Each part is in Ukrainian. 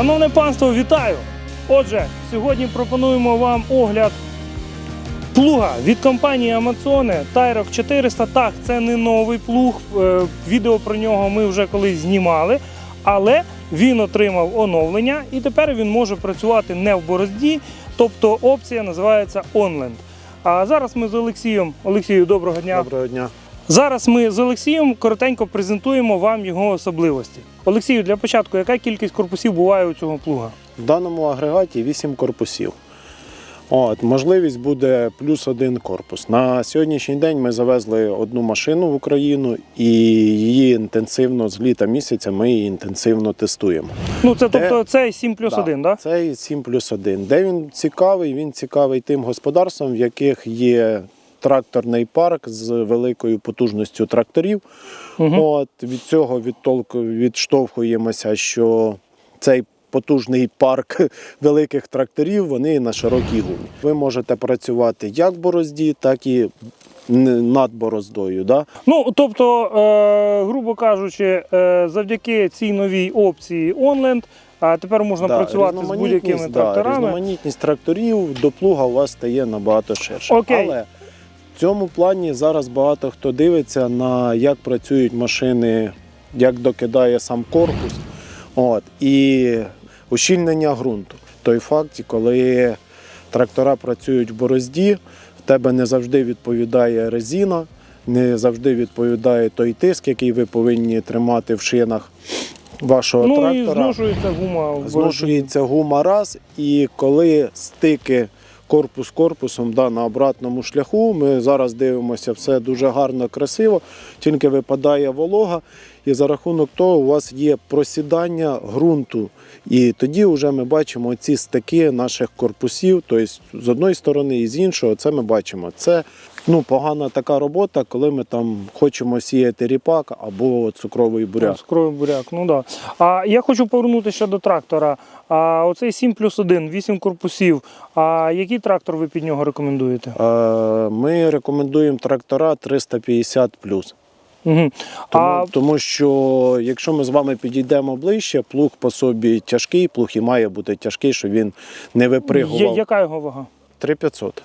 Шановне панство, вітаю! Отже, сьогодні пропонуємо вам огляд плуга від компанії Amazon Tyrock 400. Так, це не новий плуг. е, Відео про нього ми вже колись знімали, але він отримав оновлення і тепер він може працювати не в борозді, тобто опція називається OnLand. А зараз ми з Олексієм. Олексію, доброго дня. Доброго дня. Зараз ми з Олексієм коротенько презентуємо вам його особливості. Олексію, для початку, яка кількість корпусів буває у цього плуга? В даному агрегаті 8 корпусів. От, можливість буде плюс один корпус. На сьогоднішній день ми завезли одну машину в Україну і її інтенсивно з літа місяця ми її інтенсивно тестуємо. Ну, це Де- тобто це 7 плюс Да, 1, так? Це 7 плюс 1. Де він цікавий? Він цікавий тим господарствам, в яких є тракторний парк з великою потужністю тракторів. Угу. От від цього відтолку відштовхуємося, що цей потужний парк великих тракторів вони на широкій гумі. Ви можете працювати як в борозді, так і над бороздою. Да? Ну, тобто, е, грубо кажучи, е, завдяки цій новій опції OnLand, а тепер можна Да, працювати з будь-якими да, тракторами. різноманітність тракторів до плуга у вас стає набагато ширше. Окей. Але в цьому плані зараз багато хто дивиться на як працюють машини, як докидає сам корпус. От, і ущільнення ґрунту. Той факт, коли трактора працюють в борозді, в тебе не завжди відповідає резина, не завжди відповідає той тиск, який ви повинні тримати в шинах вашого Ну трактора. і зношується гума. Зношується гума раз, і коли стики корпус корпусом да, на обратному шляху, ми зараз дивимося, все дуже гарно, красиво, тільки випадає волога, і за рахунок того у вас є просідання ґрунту. І тоді вже ми бачимо ці стики наших корпусів, тобто з одної сторони і з іншого, це ми бачимо. Це ну, погана така робота, коли ми там хочемо сіяти ріпак або цукровий буряк. Скрою буряк, ну да. А я хочу повернутися ще до трактора. А оцей 7 плюс 1, 8 корпусів. А який трактор ви під нього рекомендуєте? Е, Ми рекомендуємо трактора 350 Угу. Тому, А тому що якщо ми з вами підійдемо ближче, плуг по собі тяжкий, плуг і має бути тяжкий, щоб він не випригував. яка його вага? 3500.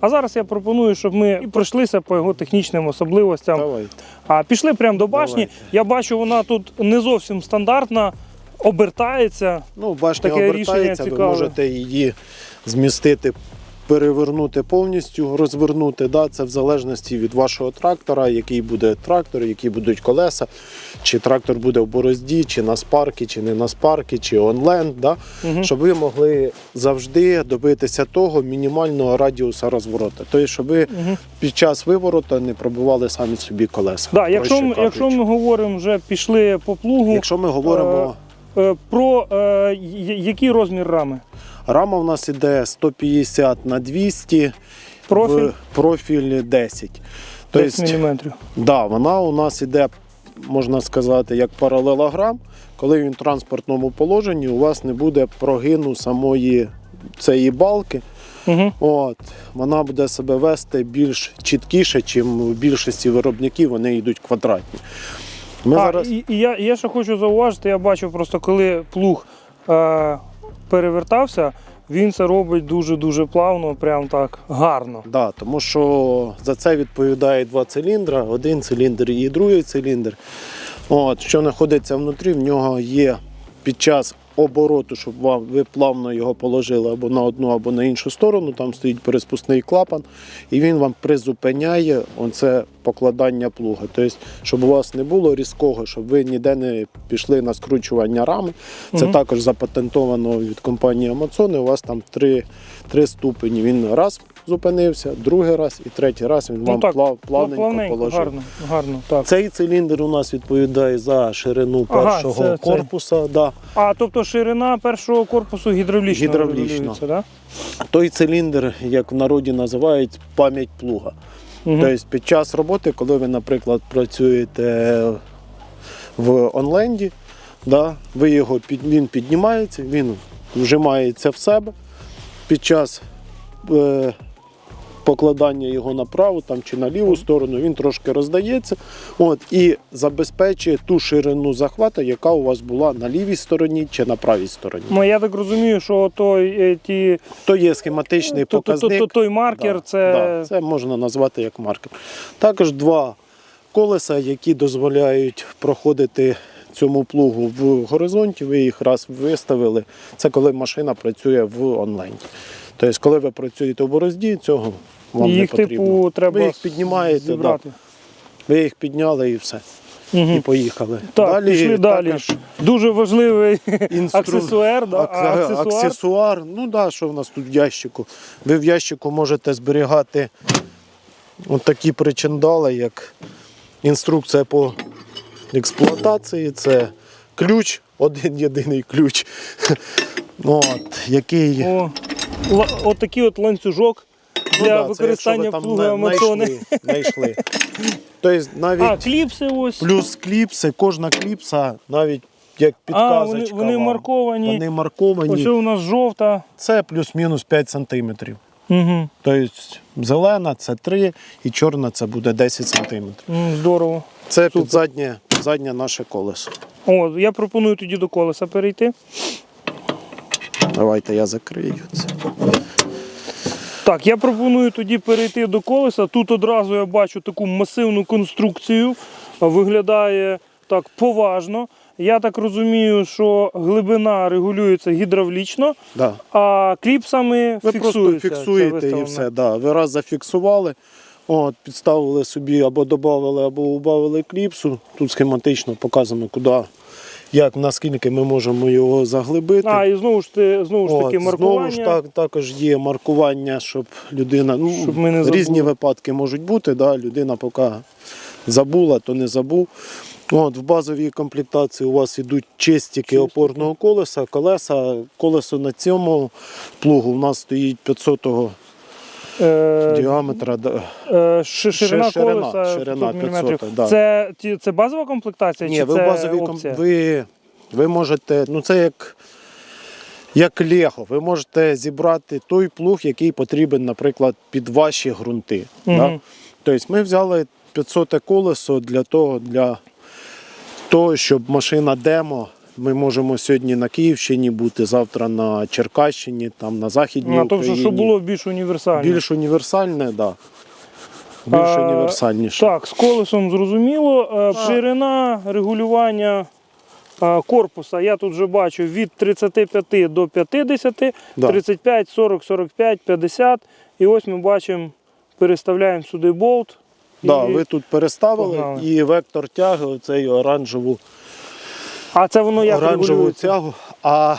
А зараз я пропоную, щоб ми і пройшлися по його технічним особливостям. Давайте. А пішли прямо до башні. Давайте. Я бачу, вона тут не зовсім стандартна, обертається. Ну, башня Таке обертається, рішення ви цікаве. можете її змістити, перевернути повністю, розвернути. Да? Це в залежності від вашого трактора, який буде трактор, які будуть колеса, чи трактор буде в борозді, чи на спарки, чи не на спарки, чи онленд. Да? Угу. щоб ви могли завжди добитися того мінімального радіуса розворота. Тобто, щоб ви Угу. під час виворота не пробивали самі собі колеса. Да, якщо, ми- якщо ми говоримо, вже пішли по плугу, Якщо ми говоримо, е, про е, який розмір рами? Рама в нас іде 150 на 200, Профіль в профіль 10. 10 Тобто, мм. да, вона у нас іде, можна сказати, як паралелограм. Коли він в транспортному положенні, у вас не буде прогину самої цієї балки. Угу. От, вона буде себе вести більш чіткіше, чим у більшості виробників вони йдуть квадратні. Ми А, зараз і, і я, я ще хочу зауважити, я бачив просто, коли плуг е, перевертався, він це робить дуже-дуже плавно, прям так гарно. да, тому що за це відповідає два циліндри, один циліндр і другий циліндр. От, що знаходиться внутрі, в нього є під час обороту, щоб вам ви плавно його положили або на одну, або на іншу сторону. Там стоїть переспускний клапан, і він вам призупиняє оце покладання плуга. Тобто, щоб у вас не було різкого, щоб ви ніде не пішли на скручування рами. Це Мгм. також запатентовано від компанії Amazon. І У вас там три, три ступені. Він раз зупинився, другий раз і третій раз він вам ну так, плав, плавненько плавненько, положив. гарно, гарно. Так. Цей циліндр у нас відповідає за ширину Ага, першого це- це. Да. А тобто ширина першого корпусу гідравлічно. Гідравлічно. Да? Той циліндр, як в народі називають, пам'ять плуга. Угу. Тобто під час роботи, коли ви, наприклад, працюєте в онленді, да, ви його під, він піднімається, він вжимається в себе. Під час е, покладання його на праву там, чи на ліву сторону, він трошки роздається от, і забезпечує ту ширину захвату, яка у вас була на лівій стороні чи на правій стороні. Ну, я так розумію, що той, е, ті, То є схематичний то, то, то, то, той маркер, Да, це да, це можна назвати як маркер. Також два колеса, які дозволяють проходити цьому плугу в горизонті. Ви їх раз виставили. Це коли машина працює в онлайні. Тобто, коли ви працюєте в борозді, цього вам їх, не потрібно. типу, треба ви їх піднімаєте, да. зібрати. ви їх підняли і все. Мгм. І поїхали. Так, пішли далі. також Дуже важливий інстру- аксесуар. Да? Ак- а аксесуар? аксесуар. Ну так, да, що в нас тут в ящику. Ви в ящику можете зберігати от такі причиндали, як інструкція по експлуатації. Це ключ, один єдиний ключ. От, який О, ла- от такий от ланцюжок для да, використання плуга Амазони. знайшли. Тобто навіть А, кліпси ось. плюс кліпси, кожна кліпса навіть як а, підказочка. вони, вони вам. марковані. Вони марковані. Ось у нас жовта. Це плюс-мінус 5 сантиметрів. Угу. Тобто зелена це 3 і чорна це буде 10 сантиметрів. Здорово. Це під заднє, заднє наше колесо. О, я пропоную тоді до колеса перейти. Давайте я закрию це. Так, я пропоную тоді перейти до колеса. Тут одразу я бачу таку масивну конструкцію. Виглядає так поважно. Я так розумію, що глибина регулюється гідравлічно, Да. а кліпсами Ви фіксується. просто фіксуєте і все. Да. Ви раз зафіксували, от, підставили собі або додали, або убавили кліпсу. Тут схематично показано, куди, як, наскільки ми можемо його заглибити. А, і знову ж, ти, знову ж таки От, маркування. Знову ж так, також є маркування, щоб людина. Ну, Щоб ми не забули. різні випадки можуть бути. Да, людина поки забула, то не забув. От, в базовій комплектації у вас йдуть чистики опорного колеса, колеса. Колесо на цьому плугу у нас стоїть 500 Е, діаметра. е, ширина, ширина, колеса ширина 500 да. Це, це базова комплектація Ні, чи ви це ком- опція? ви, ви можете, ну це як, як Лего. Ви можете зібрати той плуг, який потрібен, наприклад, під ваші ґрунти. Да? Тобто ми взяли 500 колесо для того, для того, щоб машина демо. Ми можемо сьогодні на Київщині бути, завтра на Черкащині, там на Західній А, тобто, Україні. щоб було більш універсально. Більш універсальне, так. Да. Більш А, універсальніше. Так, з колесом зрозуміло. Е, Ширина регулювання е, корпуса я тут вже бачу від 35 до 50, Да. 35, 40, 45, 50. І ось ми бачимо, переставляємо сюди болт. Да, ви тут переставили погнали. і вектор тяги, оцей оранжеву А це воно як оранжеву тягу. А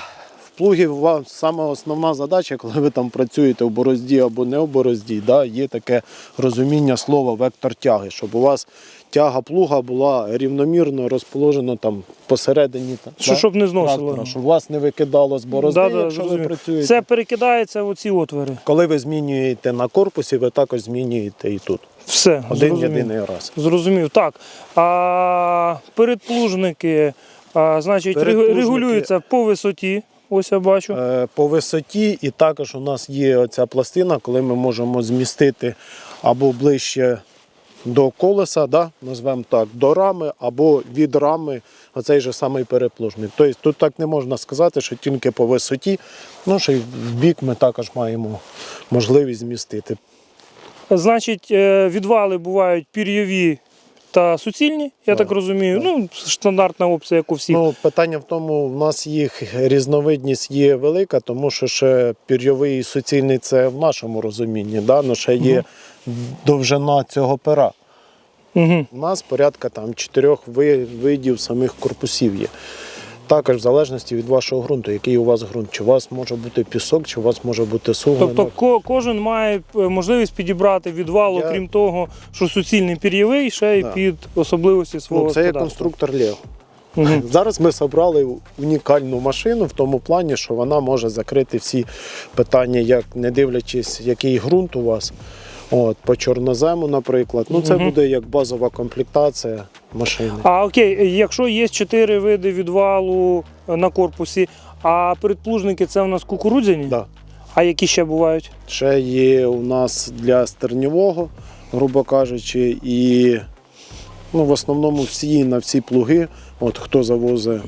в плугі у вас саме основна задача, коли ви там працюєте в борозді або не в борозді, да, є таке розуміння слова вектор тяги, щоб у вас тяга плуга була рівномірно розположена там посередині. Та, Що, щоб не зносило. щоб вас не викидало з борозди, Да, да, якщо ви працюєте. Це перекидається в оці отвори. Коли ви змінюєте на корпусі, ви також змінюєте і тут. Все. Один зрозумів. єдиний раз. Зрозумів. Так. А передплужники, а, значить, регу- Передплужники- регулюються по висоті. Ось я бачу. Е, по висоті, і також у нас є оця пластина, коли ми можемо змістити або ближче до колеса, да, назвемо так, до рами, або від рами оцей же самий переплужник. Тобто тут так не можна сказати, що тільки по висоті, ну що й в бік ми також маємо можливість змістити. Значить, е, відвали бувають пір'єві та суцільні, я так розумію. Ну, стандартна опція, як у всіх. Ну, питання в тому, в нас їх різновидність є велика, тому що ще пірйовий і суцільний це в нашому розумінні, да? ну, ще є довжина цього пера. Угу. У нас порядка там чотирьох ви- видів самих корпусів є. Також в залежності від вашого ґрунту, який у вас ґрунт. Чи у вас може бути пісок, чи у вас може бути суглинок. Тобто ко- кожен має е, можливість підібрати відвал, Я- окрім того, що суцільний пір'євий, ще й Да. під особливості свого ну, це є конструктор Лего. Мгм. Зараз ми зібрали унікальну машину в тому плані, що вона може закрити всі питання, як не дивлячись, який ґрунт у вас. От, по чорнозему, наприклад. Ну, це Мгм. буде як базова комплектація машини. А окей, якщо є чотири види відвалу на корпусі, а передплужники це у нас кукурудзяні? Да. А які ще бувають? Ще є у нас для стерньового, грубо кажучи, і ну, в основному всі на всі плуги, от хто завозить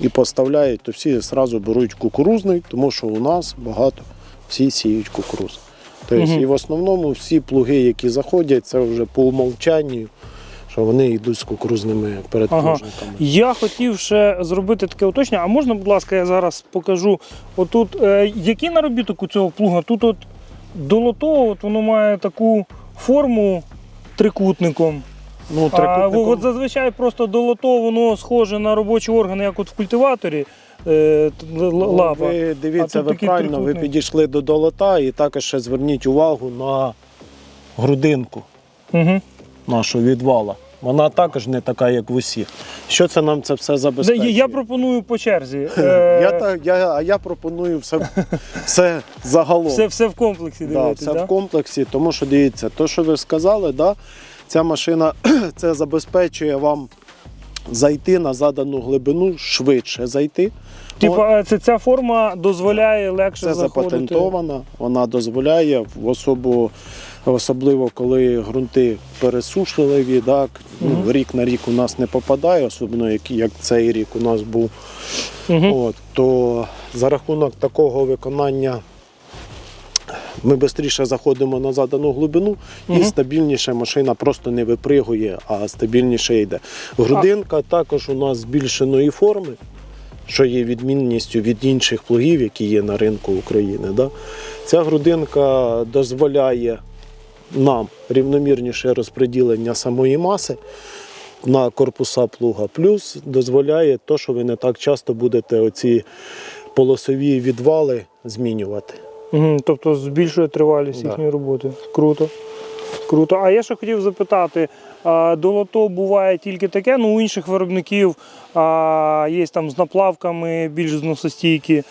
і поставляє, то всі одразу беруть кукурузний, тому що у нас багато всі сіють кукуруз. Тобто, Мгм. І в основному всі плуги, які заходять, це вже по умовчанню, що вони йдуть з кукурузними передплужниками. Я хотів ще зробити таке уточнення. А можна, будь ласка, я зараз покажу. Отут, е, який наробіток у цього плуга? Тут от долото, от воно має таку форму трикутником. Ну, А от зазвичай просто долото, воно схоже на робочі органи, як от в культиваторі. Е, Ну, лапа. Ви дивіться, ви правильно, ви підійшли до долота і також ще зверніть увагу на грудинку Угу. нашого відвала. Вона також не така, як в усіх. Що це нам це все забезпечує? Я пропоную по черзі. Е, Я, та- я, а я пропоную все, все загалом. все, все в комплексі да, все Да, в комплексі, тому що дивіться, то, що ви сказали, да, ця машина це забезпечує вам зайти на задану глибину, швидше зайти. Типа, е, це, ця форма дозволяє легше Це заходити. запатентована, вона дозволяє в особу, особливо коли ґрунти пересушливі, так, ну, рік на рік у нас не попадає, особливо як, як цей рік у нас був. Мгм. От, то за рахунок такого виконання ми швидше заходимо на задану глибину і Мгм. стабільніше машина просто не випригує, а стабільніше йде. Грудинка також у нас збільшеної форми, що є відмінністю від інших плугів, які є на ринку України. Да? Ця грудинка дозволяє нам рівномірніше розподілення самої маси на корпуса плуга, плюс дозволяє то, що ви не так часто будете оці полосові відвали змінювати. Угу, тобто збільшує тривалість Да. їхньої роботи. Круто. Круто. А я ще хотів запитати: долото буває тільки таке, ну у інших виробників а, є там з наплавками більш зносостійкі.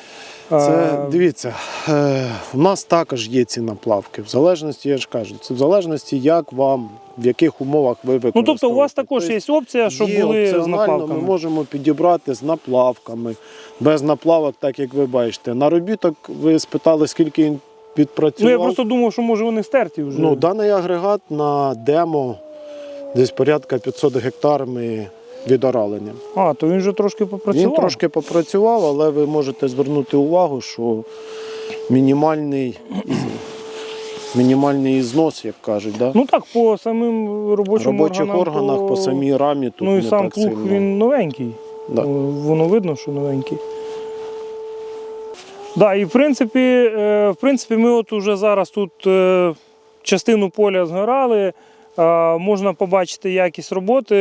А, Це дивіться, е, у нас також є ці наплавки. В залежності, я ж кажу, це в залежності, як вам, в яких умовах ви ну тобто у вас також Тобто є опція, щоб є були з наплавками. Ми можемо підібрати з наплавками, без наплавок, так як ви бачите. Наробіток ви спитали, скільки він Ну я просто думав, що може вони стерті вже. Ну, даний агрегат на демо десь порядка 500 гектар ми відоралення. А, то він вже трошки попрацював. Він трошки попрацював, але ви можете звернути увагу, що мінімальний, мінімальний знос, як кажуть, да? Ну так, по самим робочим робочих органам, органах то... по самій рамі тут Ну і не сам так плуг сильно. він новенький. Да. Воно видно, що новенький. Да, і в принципі, е, в принципі, ми от уже зараз тут е, частину поля згорали. Е, Можна побачити якість роботи.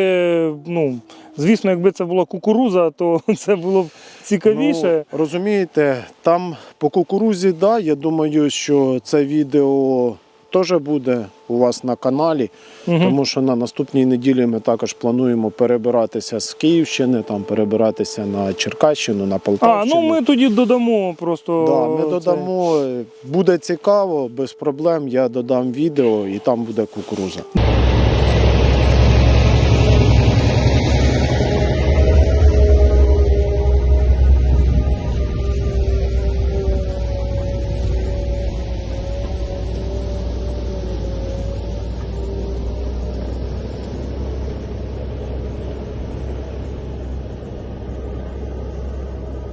Ну, звісно, якби це була кукуруза, то це було б цікавіше. Ну, розумієте, там по кукурузі, да, я думаю, що це відео теж буде у вас на каналі, угу. тому що на наступній неділі ми також плануємо перебиратися з Київщини, там перебиратися на Черкащину, на а, ну ми тоді додамо просто. Да, ми додамо, Це... буде цікаво, без проблем. Я додам відео і там буде кукуруза.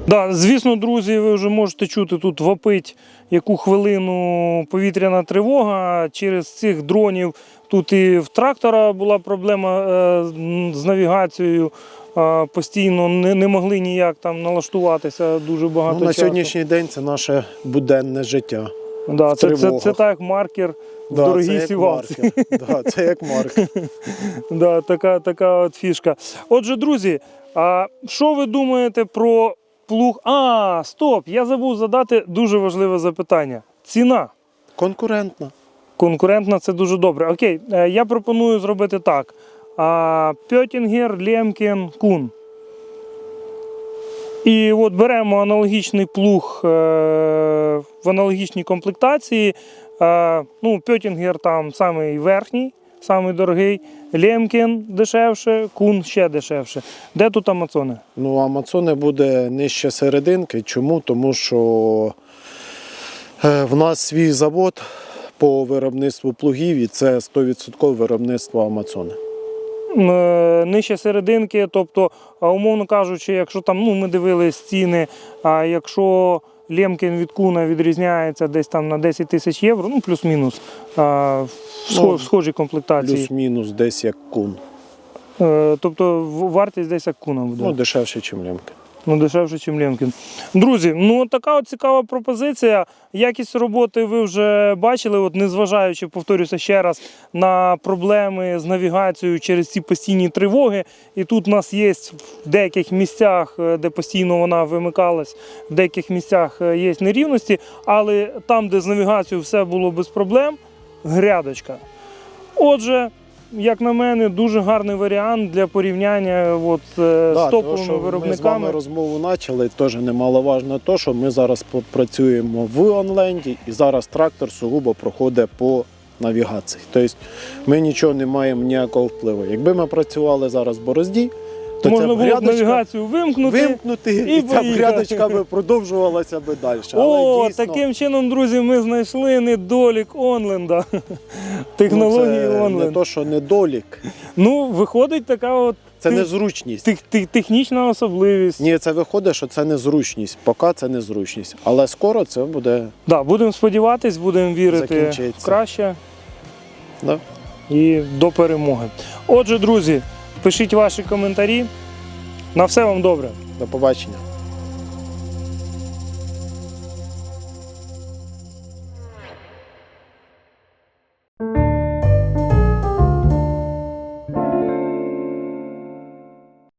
Да, звісно, друзі, ви вже можете чути тут вопить яку хвилину повітряна тривога. Через цих дронів тут і в трактора була проблема е, з навігацією. Постійно не, не могли ніяк там налаштуватися дуже багато Ну, на часу. сьогоднішній день це наше буденне життя. да, в це, це, це, так як маркер в Да, дорогій це як сівалці. маркер. Да, це як маркер. Да, така, така от фішка. Отже, друзі, а що ви думаєте про плуг? А, стоп! Я забув задати дуже важливе запитання. Ціна. Конкурентна. Конкурентна це дуже добре. Окей, е, я пропоную зробити так. Пьотінгер, Лємкін, Кун. І от беремо аналогічний плуг е, в аналогічній комплектації. Е, ну, Пьотінгер там самий верхній, самий дорогий. Лємкін дешевше, кун ще дешевше. Де тут Амазони? Ну, Амазони буде нижче серединки. Чому? Тому що Е, В нас свій завод по виробництву плугів і це 100% виробництво Амазони. Е, Нижче серединки, тобто, умовно кажучи, якщо там ну, ми дивились ціни, а якщо Лемкін від Куна відрізняється десь там на 10 тисяч євро, ну плюс-мінус, а, в Ну, схожій комплектації. Плюс-мінус десь як кун. Е, Тобто вартість десь як Куна буде. Ну, дешевше, ніж лямки. Ну, дешевше, ніж Лемкін. Друзі, ну така от цікава пропозиція. Якість роботи ви вже бачили, от незважаючи, повторюся ще раз, на проблеми з навігацією через ці постійні тривоги. І тут у нас є в деяких місцях, е, де постійно вона вимикалась, в деяких місцях е, є нерівності, але там, де з навігацією все було без проблем, грядочка. Отже, як на мене, дуже гарний варіант для порівняння от, е, Да, з топовими що Ми з вами розмову почали, теж немаловажно то, що ми зараз працюємо в онленді і зараз трактор сугубо проходить по навігації. Тобто ми нічого не маємо ніякого впливу. Якби ми працювали зараз в борозді, то Можна було б навігацію вимкнути. вимкнути, і і, ця грядочка би продовжувалася би далі. О, Але дійсно, таким чином, друзі, ми знайшли недолік Онленда. ну, Технології це не то, що недолік, Ну, виходить така от це незручність. тех- тех- технічна особливість. Ні, це виходить, що це незручність. Поки це незручність. Але скоро це буде. Да, будемо сподіватись, будемо вірити в краще Да? і до перемоги. Отже, друзі, пишіть ваші коментарі. На все вам добре. До побачення.